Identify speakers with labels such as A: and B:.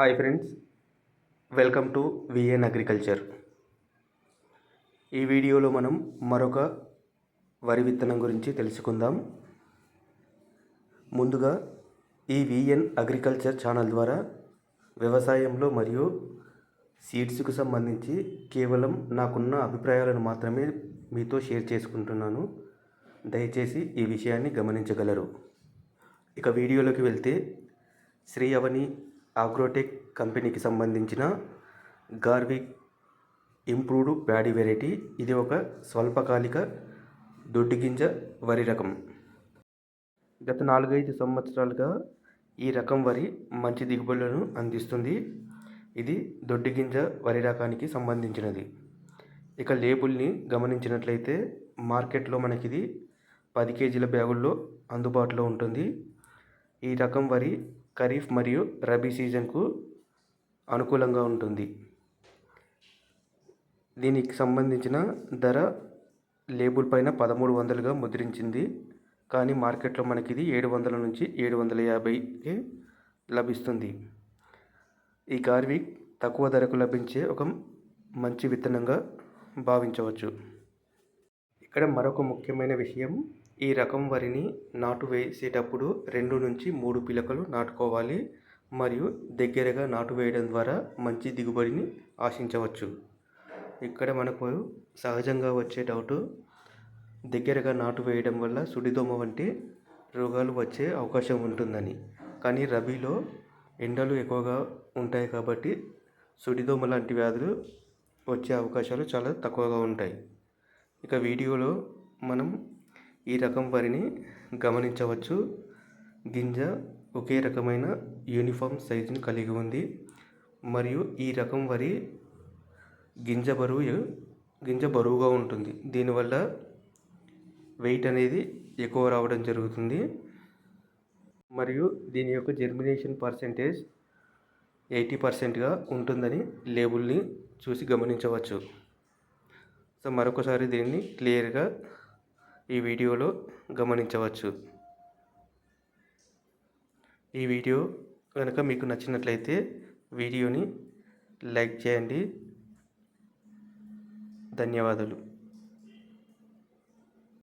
A: Hi friends welcome to VN agriculture. ఈ వీడియోలో మనం మరొక వరి విత్తనం గురించి తెలుసుకుందాం. ముందుగా ఈ విఎన్ అగ్రికల్చర్ ఛానల్ ద్వారా వ్యవసాయంలో మరియు సీడ్స్కు సంబంధించి కేవలం నాకున్న అభిప్రాయాలను మాత్రమే మీతో షేర్ చేసుకుంటున్నాను. దయచేసి ఈ విషయాన్ని గమనించగలరు. ఇక వీడియోలోకి వెళ్తే శ్రీ అవని ఆగ్రోటెక్ కంపెనీకి సంబంధించిన గార్విక్ ఇంప్రూవ్డ్ ప్యాడీ వెరైటీ. ఇది ఒక స్వల్పకాలిక దొడ్డిగింజ వరి రకం. గత నాలుగైదు సంవత్సరాలుగా ఈ రకం వరి మంచి దిగుబడులను అందిస్తుంది. ఇది దొడ్డిగింజ వరి రకానికి సంబంధించినది. ఇక లేబుల్ని గమనించినట్లయితే మార్కెట్లో మనకిది పది కేజీల బ్యాగుల్లో అందుబాటులో ఉంటుంది. ఈ రకం వరి ఖరీఫ్ మరియు రబీ సీజన్కు అనుకూలంగా ఉంటుంది. దీనికి సంబంధించిన ధర లేబుల్ పైన పదమూడు వందలుగా ముద్రించింది. కానీ మార్కెట్లో మనకి ఇది ఏడు వందల నుంచి ఏడు వందల యాభైకి లభిస్తుంది. ఈ గార్విక్ తక్కువ ధరకు లభించే ఒక మంచి విత్తనంగా భావించవచ్చు. ఇక్కడ మరొక ముఖ్యమైన విషయం ఈ రకం వరిని నాటు వేసేటప్పుడు రెండు నుంచి మూడు పిలకలు నాటుకోవాలి మరియు దగ్గరగా నాటు వేయడం ద్వారా మంచి దిగుబడిని ఆశించవచ్చు. ఇక్కడ మనకు సహజంగా వచ్చే డౌట్ దగ్గరగా నాటు వేయడం వల్ల సుడిదోమ వంటి రోగాలు వచ్చే అవకాశం ఉంటుందని. కానీ రబీలో ఎండలు ఎక్కువగా ఉంటాయి కాబట్టి సుడిదోమ లాంటి వ్యాధులు వచ్చే అవకాశాలు చాలా తక్కువగా ఉంటాయి. ఇక వీడియోలో మనం ఈ రకం వరిని గమనించవచ్చు. గింజ ఒకే రకమైన యూనిఫామ్ సైజుని కలిగి ఉంది. మరియు ఈ రకం వరి గింజ బరువు గింజ బరువుగా ఉంటుంది. దీనివల్ల వెయిట్ అనేది ఎక్కువ రావడం జరుగుతుంది. మరియు దీని యొక్క జర్మినేషన్ పర్సెంటేజ్ ఎయిటీ పర్సెంట్గా ఉంటుందని లేబుల్ని చూసి గమనించవచ్చు. సో మరొకసారి దీన్ని క్లియర్గా ఈ వీడియోలో గమనించవచ్చు. ఈ వీడియో కనుక మీకు నచ్చినట్లయితే వీడియోని లైక్ చేయండి. ధన్యవాదాలు.